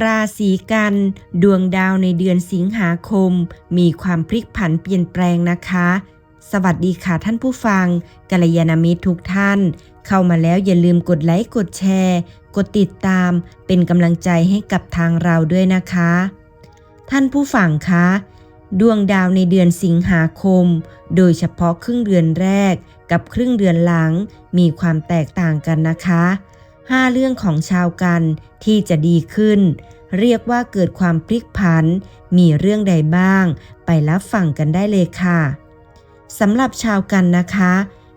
ราศีกัน ดวงดาวในเดือนสิงหาคม มีความพลิกผันเปลี่ยนแปลงนะคะ สวัสดีค่ะท่านผู้ฟังกัลยาณมิตรทุกท่าน เข้ามาแล้วอย่าลืมกดไลค์กดแชร์ กดติดตาม เป็นกำลังใจให้กับทางเราด้วยนะคะ ท่านผู้ฟังคะดวงดาวในเดือนสิงหาคม โดยเฉพาะครึ่งเดือนแรกกับครึ่งเดือนหลัง มีความแตกต่างกันนะคะ 5 เรื่องของชาวกันที่จะดีขึ้น เรียกว่าเกิดความพลิกผัน มีเรื่องใดบ้าง ไปรับฟังกันได้เลยค่ะสำหรับชาวกันนะคะ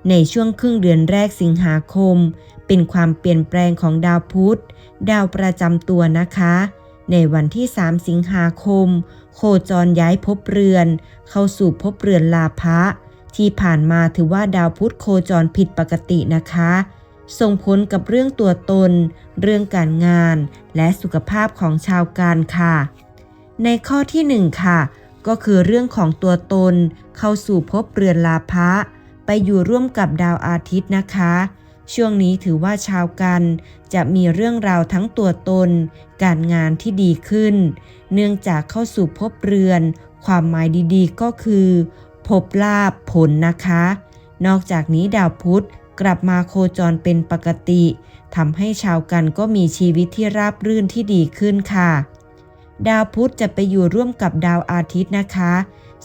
ในช่วงครึ่งเดือนแรกสิงหาคม เป็นความเปลี่ยนแปลงของดาวพุธ ดาวประจำตัวนะคะ ในวันที่ 3 สิงหาคม โคจรย้ายภพเรือน เข้าสู่ภพเรือนลาภะที่ผ่านมาถือว่าดาวพุธโคจรผิดปกตินะคะ ส่งผลกับเรื่องตัวตน เรื่องการงาน และสุขภาพของชาวการค่ะ ในข้อที่ 1 ค่ะ ก็คือเรื่องของตัวตน เข้าสู่ภพเรือนลาภะไปอยู่ร่วมกับดาวอาทิตย์นะคะ ช่วงนี้ถือว่าชาวกัน จะมีเรื่องราวทั้งตัวตน การงานที่ดีขึ้น เนื่องจากเข้าสู่ภพเรือน ความหมายดีๆ ก็คือพบลาภผลนะคะ นอกจากนี้ดาวพุธ กลับมาโคจรเป็นปกติทำให้ชาวกันก็มีชีวิตที่ราบรื่นที่ดีขึ้นค่ะ ดาวพุธจะไปอยู่ร่วมกับดาวอาทิตย์นะคะ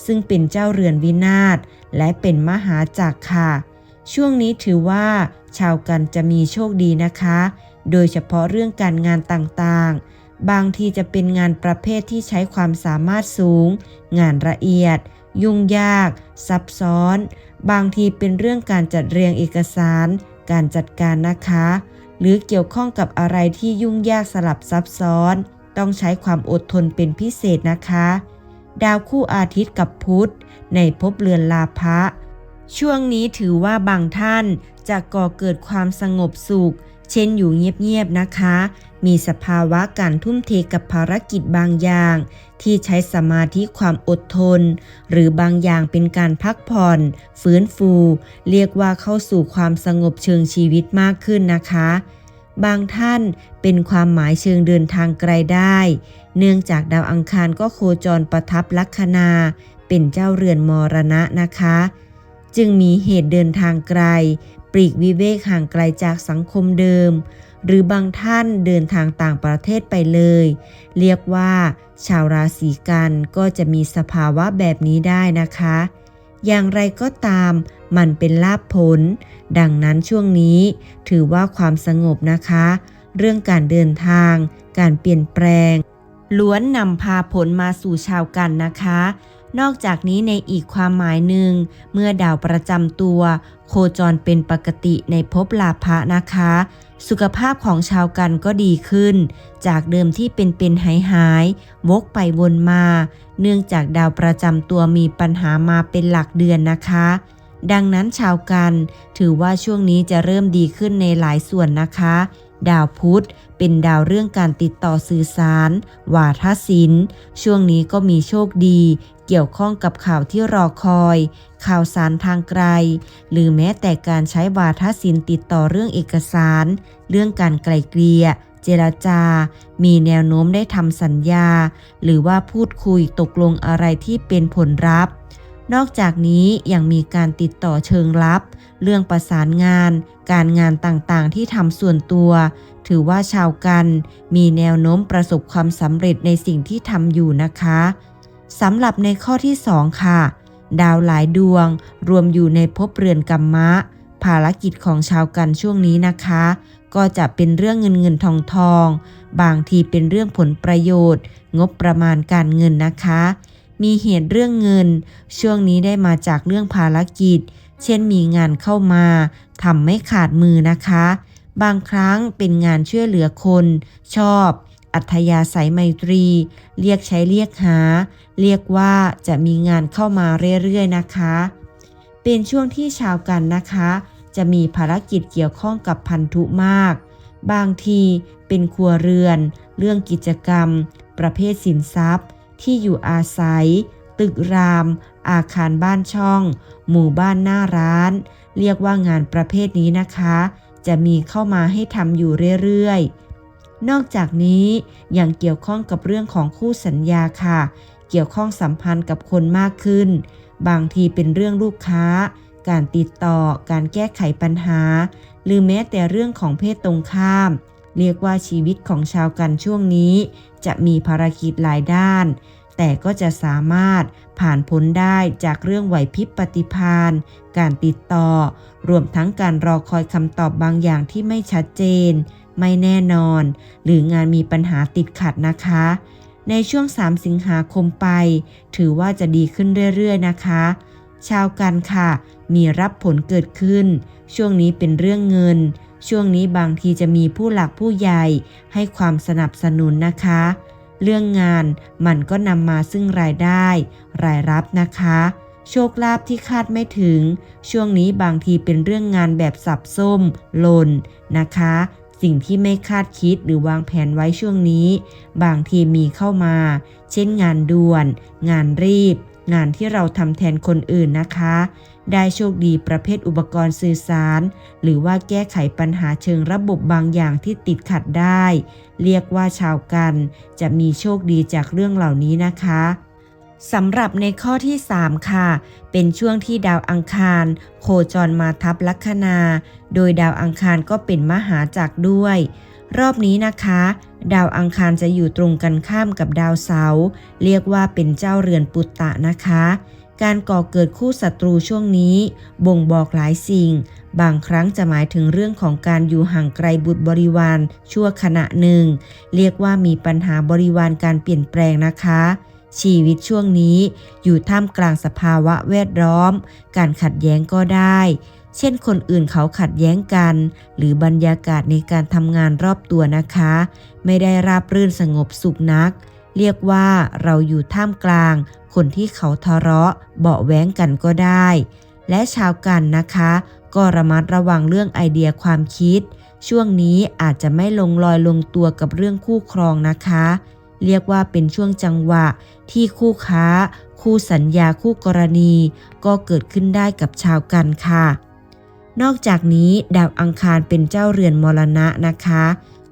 ซึ่งเป็นเจ้าเรือนวินาศและเป็นมหาจักรค่ะ ช่วงนี้ถือว่า ชาวกันจะมีโชคดีนะคะ โดยเฉพาะเรื่องการงานต่างๆ บางทีจะเป็นงานประเภทที่ใช้ความสามารถสูง งานละเอียด ยุ่งยาก ซับซ้อน บางทีเป็นเรื่องการจัดเรียงเอกสาร การจัดการนะคะ หรือเกี่ยวข้องกับอะไรที่ยุ่งยากสลับซับซ้อน ต้องใช้ความอดทนเป็นพิเศษนะคะ ดาวคู่อาทิตย์กับพุธ ในภพเรือนลาภะช่วงนี้ถือว่าบางท่านจะก่อเกิดความสงบสุข เช่นอยู่เงียบๆนะคะ มีสภาวะการทุ่มเทกับภารกิจบางอย่าง ที่ใช้สมาธิความอดทน หรือบางอย่างเป็นการพักผ่อน ฟื้นฟู เรียกว่าเข้าสู่ความสงบเชิงชีวิตมากขึ้นนะคะ บางท่านเป็นความหมายเชิงเดินทางไกลได้ เนื่องจากดาวอังคารก็โคจรประทับลัคนา เป็นเจ้าเรือนมรณะนะคะจึงมีเหตุเดินทางไกล ปลีกวิเวกห่างไกลจากสังคมเดิม หรือบางท่านเดินทางต่างประเทศไปเลย เรียกว่า ชาวราศีกันก็จะมีสภาวะแบบนี้ได้นะคะ อย่างไรก็ตามมันเป็นลาภผล ดังนั้นช่วงนี้ถือว่าความสงบนะคะ เรื่องการเดินทาง การเปลี่ยนแปลง ล้วนนำพาผลมาสู่ชาวกันนะคะนอกจากนี้ในอีกความหมายหนึ่ง เมื่อดาวประจำตัว โคจรเป็นปกติในภพลาภะนะคะ สุขภาพของชาวกันก็ดีขึ้น จากเดิมที่เป็นเป็นหายหายวกไปวนมา เนื่องจากดาวประจำตัวมีปัญหามาเป็นหลักเดือนนะคะ ดังนั้นชาวกัน ถือว่าช่วงนี้จะเริ่มดีขึ้นในหลายส่วนนะคะ ดาวพุธเป็นดาวเรื่องการติดต่อสื่อสาร วาทศิลป์ ช่วงนี้ก็มีโชคดี เกี่ยวข้องกับข่าวที่รอคอย ข่าวสารทางไกล หรือแม้แต่การใช้วาทศิลป์ติดต่อเรื่องเอกสาร เรื่องการไกลเกลี่ยเจรจา มีแนวโน้มได้ทำสัญญา หรือว่าพูดคุยตกลงอะไรที่เป็นผลลัพธ์ นอกจากนี้ยังมีการติดต่อเชิงลับ เรื่องประสานงาน การงานต่างๆ ที่ทำส่วนตัว ถือว่าชาวกัน มีแนวโน้มประสบความสำเร็จในสิ่งที่ทำอยู่นะคะสำหรับในข้อที่ 2 ค่ะ ดาวหลายดวง รวมอยู่ในภพเรือนกัมมะ ภารกิจของชาวกันช่วงนี้นะคะ ก็จะเป็นเรื่องเงินเงินทองทอง บางทีเป็นเรื่องผลประโยชน์ งบประมาณการเงินนะคะ มีเหตุเรื่องเงิน ช่วงนี้ได้มาจากเรื่องภารกิจ เช่นมีงานเข้ามาทำไม่ขาดมือนะคะ บางครั้งเป็นงานช่วยเหลือคน ชอบ อัธยาศัยไมตรี เรียกใช้เรียกหา เรียกว่าจะมีงานเข้ามาเรื่อยๆนะคะ เป็นช่วงที่ชาวกันนะคะ จะมีภารกิจเกี่ยวข้องกับพันธุมาก บางทีเป็นครัวเรือน เรื่องกิจกรรม ประเภทสินทรัพย์ ที่อยู่อาศัย ตึกราม อาคารบ้านช่อง หมู่บ้านหน้าร้าน เรียกว่างานประเภทนี้นะคะ จะมีเข้ามาให้ทำอยู่เรื่อยนอกจากนี้ยังเกี่ยวข้องกับเรื่องของคู่สัญญาค่ะ เกี่ยวข้องสัมพันธ์กับคนมากขึ้น บางทีเป็นเรื่องลูกค้า การติดต่อ การแก้ไขปัญหา หรือแม้แต่เรื่องของเพศตรงข้าม เรียกว่าชีวิตของชาวกันช่วงนี้ จะมีภารกิจหลายด้าน แต่ก็จะสามารถผ่านพ้นได้จากเรื่องไหวพริบปฏิภาณการติดต่อ รวมทั้งการรอคอยคำตอบบางอย่างที่ไม่ชัดเจน ไม่แน่นอน หรืองานมีปัญหาติดขัดนะคะ ในช่วง 3 สิงหาคมไป ถือว่าจะดีขึ้นเรื่อยๆนะคะ ชาวกันค่ะ มีรับผลเกิดขึ้น ช่วงนี้เป็นเรื่องเงิน ช่วงนี้บางทีจะมีผู้หลักผู้ใหญ่ให้ความสนับสนุนนะคะ เรื่องงานมันก็นำมาซึ่งรายได้ รายรับนะคะ โชคลาภที่คาดไม่ถึง ช่วงนี้บางทีเป็นเรื่องงานแบบสับส้มหล่นนะคะ สิ่งที่ไม่คาดคิดหรือวางแผนไว้ช่วงนี้ บางทีมีเข้ามา เช่นงานด่วน งานรีบ งานที่เราทำแทนคนอื่นนะคะ ได้โชคดีประเภทอุปกรณ์สื่อสาร หรือว่าแก้ไขปัญหาเชิงระบบบางอย่างที่ติดขัดได้ เรียกว่าชาวกัน จะมีโชคดีจากเรื่องเหล่านี้นะคะสำหรับในข้อที่ 3 ค่ะ เป็นช่วงที่ดาวอังคาร โคจรมาทับลัคนา โดยดาวอังคารก็เป็นมหาจักรด้วย รอบนี้นะคะ ดาวอังคารจะอยู่ตรงกันข้ามกับดาวเสาร์เรียกว่าเป็นเจ้าเรือนปุตตะนะคะ การก่อเกิดคู่ศัตรูช่วงนี้ บ่งบอกหลายสิ่ง บางครั้งจะหมายถึงเรื่องของการอยู่ห่างไกลบุตรบริวารชั่วขณะหนึ่ง เรียกว่ามีปัญหาบริวารการเปลี่ยนแปลงนะคะ ชีวิตช่วงนี้อยู่ท่ามกลางสภาวะแวดล้อม การขัดแย้งก็ได้ เช่นคนอื่นเขาขัดแย้งกัน หรือบรรยากาศในการทำงานรอบตัวนะคะ ไม่ได้ราบรื่นสงบสุขนัก เรียกว่าเราอยู่ท่ามกลาง คนที่เขาทะเลาะ เบาะแว้งกันก็ได้ และชาวกันนะคะ ก็ระมัดระวังเรื่องไอเดียความคิด ช่วงนี้อาจจะไม่ลงรอยลงตัวกับเรื่องคู่ครองนะคะ เรียกว่าเป็นช่วงจังหวะที่คู่ค้า คู่สัญญาคู่กรณี ก็เกิดขึ้นได้กับชาวกันค่ะ นอกจากนี้ดาวอังคารเป็นเจ้าเรือนมรณะนะคะ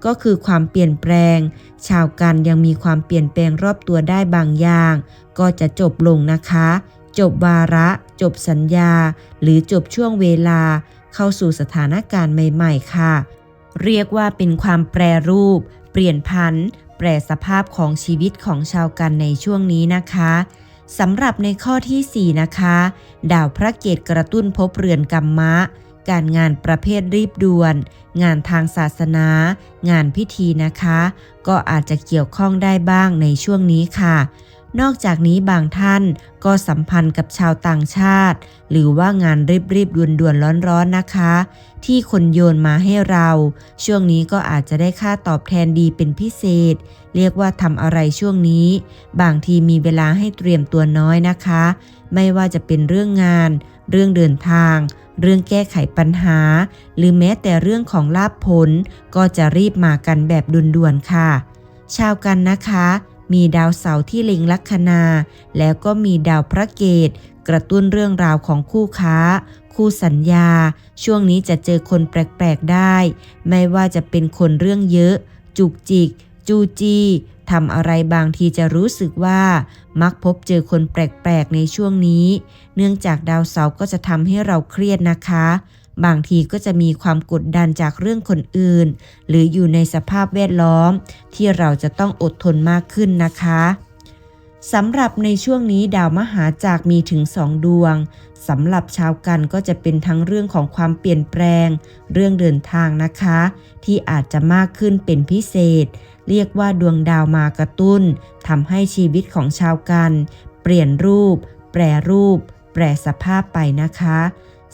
ก็คือความเปลี่ยนแปลง ชาวกันยังมีความเปลี่ยนแปลงรอบตัวได้บางอย่าง ก็จะจบลงนะคะ จบวาระ จบสัญญา หรือจบช่วงเวลา เข้าสู่สถานการณ์ใหม่ ๆ ค่ะ เรียกว่าเป็นความแปรรูป เปลี่ยนพันธุ์ แปรสภาพของชีวิตของชาวกันในช่วงนี้นะคะสำหรับในข้อที่ 4 นะคะ ดาวพระเกตกระตุ้นพบเรือนกรรมะ การงานประเภทรีบด่วน งานทางศาสนา งานพิธีนะคะ ก็อาจจะเกี่ยวข้องได้บ้างในช่วงนี้ค่ะ นอกจากนี้บางท่านก็สัมพันธ์กับชาวต่างชาติ หรือว่างานรีบๆด่วนๆร้อนๆนะคะ ที่คนโยนมาให้เรา ช่วงนี้ก็อาจจะได้ค่าตอบแทนดีเป็นพิเศษ เรียกว่าทำอะไรช่วงนี้ บางทีมีเวลาให้เตรียมตัวน้อยนะคะ ไม่ว่าจะเป็นเรื่องงาน เรื่องเดินทางเรื่องแก้ไขปัญหา หรือแม้แต่เรื่องของลาภผล ก็จะรีบมากันแบบด่วนๆค่ะ ชาวกันนะคะ มีดาวเสาร์ที่เล็งลัคนา แล้วก็มีดาวพระเกต กระตุ้นเรื่องราวของคู่ค้า คู่สัญญา ช่วงนี้จะเจอคนแปลกๆได้ ไม่ว่าจะเป็นคนเรื่องเยอะ จุกจิก จูจีทำอะไรบางทีจะรู้สึกว่า มักพบเจอคนแปลกๆในช่วงนี้ เนื่องจากดาวเสาร์ก็จะทำให้เราเครียดนะคะ บางทีก็จะมีความกดดันจากเรื่องคนอื่น หรืออยู่ในสภาพแวดล้อม ที่เราจะต้องอดทนมากขึ้นนะคะสำหรับในช่วงนี้ดาวมหาจากรมีถึงสองดวงสำหรับชาวกันก็จะเป็นทั้งเรื่องของความเปลี่ยนแปลง เรื่องเดินทางนะคะ ที่อาจจะมากขึ้นเป็นพิเศษ เรียกว่าดวงดาวมากระตุ้นทำให้ชีวิตของชาวกัน เปลี่ยนรูป แปรรูป แปรสภาพไปนะคะ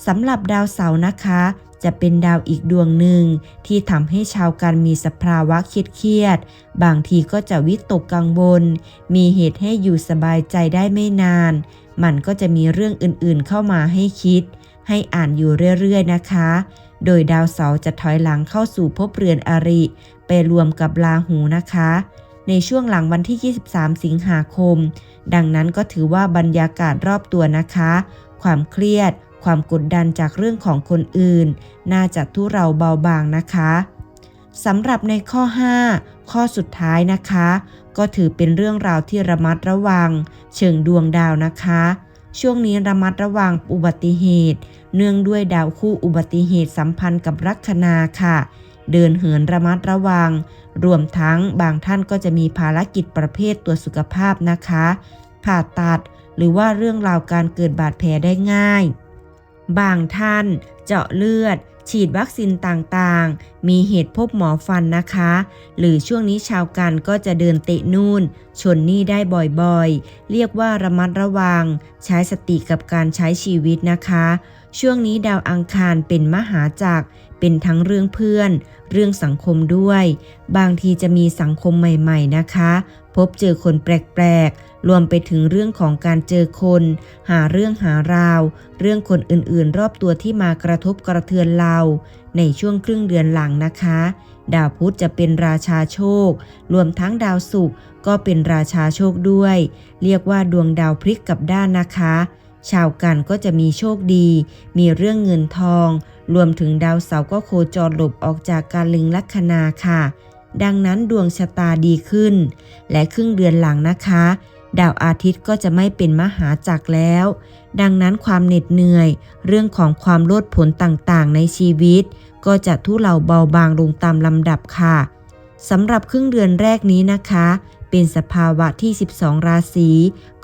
สำหรับดาวเสาร์นะคะ จะเป็นดาวอีกดวงหนึ่ง ที่ทำให้ชาวกันมีสภาวะเครียดๆบางทีก็จะวิตกกังวล มีเหตุให้อยู่สบายใจได้ไม่นาน มันก็จะมีเรื่องอื่นๆเข้ามาให้คิด ให้อ่านอยู่เรื่อยๆนะคะ โดยดาวเสาร์จะถอยหลังเข้าสู่ภพเรือนอริ ไปรวมกับราหูนะคะในช่วงหลังวันที่ 23 สิงหาคม ดังนั้นก็ถือว่าบรรยากาศรอบตัวนะคะ ความเครียด ความกดดันจากเรื่องของคนอื่น น่าจะทุเราเบาบางนะคะสำหรับในข้อ 5 ข้อสุดท้ายนะคะ ก็ถือเป็นเรื่องราวที่ระมัดระวัง เชิงดวงดาวนะคะ ช่วงนี้ระมัดระวังอุบัติเหตุ เนื่องด้วยดาวคู่อุบัติเหตุสัมพันธ์กับลัคนาค่ะ เดินเหินระมัดระวัง รวมทั้งบางท่านก็จะมีภารกิจประเภทตัวจสุขภาพนะคะ ผ่าตัดหรือว่าเรื่องราวการเกิดบาดแผลได้ง่าย บางท่านเจาะเลือด ฉีดวัคซีนต่างๆ มีเหตุพบหมอฟันนะคะ หรือช่วงนี้ชาวกันก็จะเดินเตะนู่น ชนนี่ได้บ่อยๆ เรียกว่าระมัดระวัง ใช้สติกับการใช้ชีวิตนะคะ ช่วงนี้ดาวอังคารเป็นมหาจักร เป็นทั้งเรื่องเพื่อน เรื่องสังคมด้วย บางทีจะมีสังคมใหม่ ๆ นะคะ พบเจอคนแปลกๆ รวมไปถึงเรื่องของการเจอคน หาเรื่องหาราว เรื่องคนอื่นๆ รอบตัวที่มากระทบกระเทือนเรา ในช่วงครึ่งเดือนหลังนะคะ ดาวพุธจะเป็นราชาโชค รวมทั้งดาวศุกร์ก็เป็นราชาโชคด้วย เรียกว่าดวงดาวพลิกกลับด้านนะคะ ชาวกันก็จะมีโชคดี มีเรื่องเงินทอง รวมถึงดาวเสาร์ก็โคจรหลบออกจากการลึงลัคนาค่ะ ดังนั้นดวงชะตาดีขึ้น และครึ่งเดือนหลังนะคะ ดาวอาทิตย์ก็จะไม่เป็นมหาจักรแล้ว ดังนั้นความเหน็ดเหนื่อย เรื่องของความโลดผลต่างๆ ในชีวิต ก็จะทุเลาเบาบางลงตามลำดับค่ะสำหรับครึ่งเดือนแรกนี้นะคะ เป็นสภาวะที่ 12 ราศี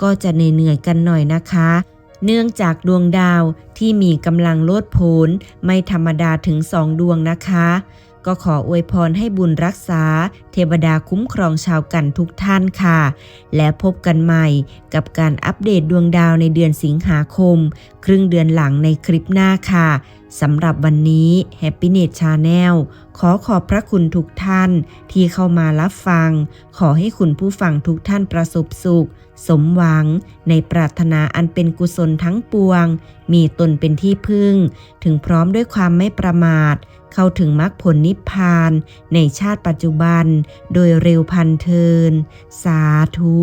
ก็จะเหนื่อยๆกันหน่อยนะคะ เนื่องจากดวงดาวที่มีกำลังโลดโผนไม่ธรรมดาถึงสองดวงนะคะ ก็ขออวยพรให้บุญรักษา เทวดาคุ้มครองชาวกันทุกท่านค่ะ และพบกันใหม่กับการอัปเดตดวงดาวในเดือนสิงหาคม ครึ่งเดือนหลังในคลิปหน้าค่ะ สำหรับวันนี้ Happiness Channel ขอขอบพระคุณทุกท่านที่เข้ามารับฟัง ขอให้คุณผู้ฟังทุกท่านประสบสุข สมหวัง ในปรารถนาอันเป็นกุศลทั้งปวง มีตนเป็นที่พึ่ง ถึงพร้อมด้วยความไม่ประมาท เข้าถึงมรรคผลนิพพาน ในชาติปัจจุบัน โดยเร็วพันเทิน สาธุ